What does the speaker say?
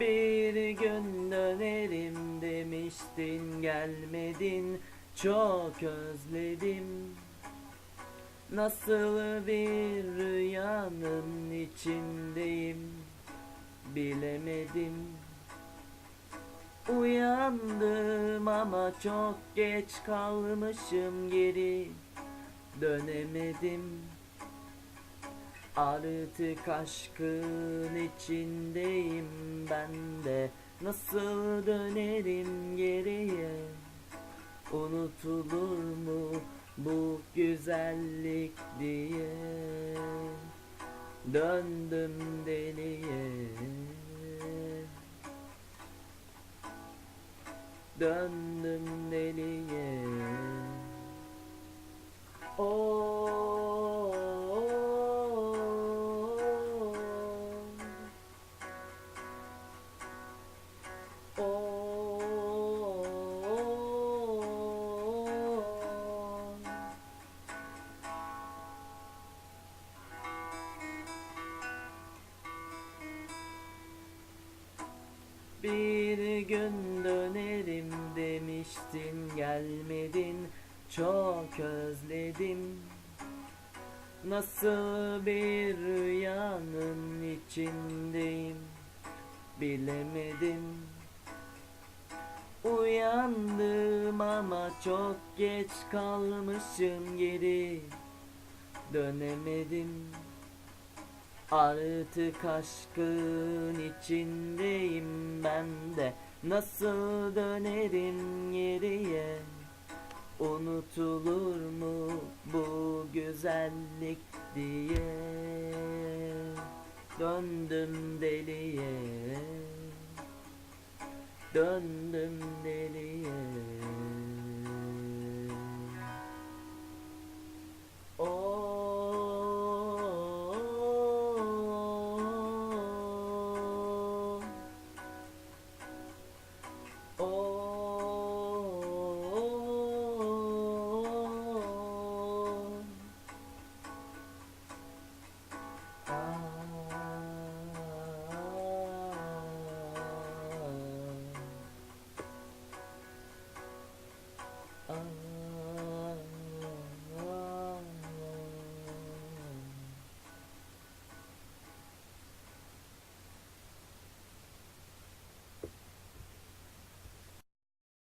Bir gün dönerim demiştin gelmedin. Çok özledim. Nasıl bir rüyanın içindeyim? Bilemedim. Uyandım ama çok geç kalmışım geri. Dönemedim Artık aşkın içindeyim ben de. Nasıl dönerim geriye? Unutulur mu bu güzellik diye? Döndüm deliye. Döndüm deliye Bir gün dönerim demiştin gelmedin çok özledim. Nasıl bir rüyanın içindeyim bilemedim. Uyandım ama çok geç kalmışım geri dönemedim Artık aşkın içindeyim ben de. Nasıl dönerim geriye? Unutulur mu bu güzellik diye? Döndüm deliye. Döndüm deliye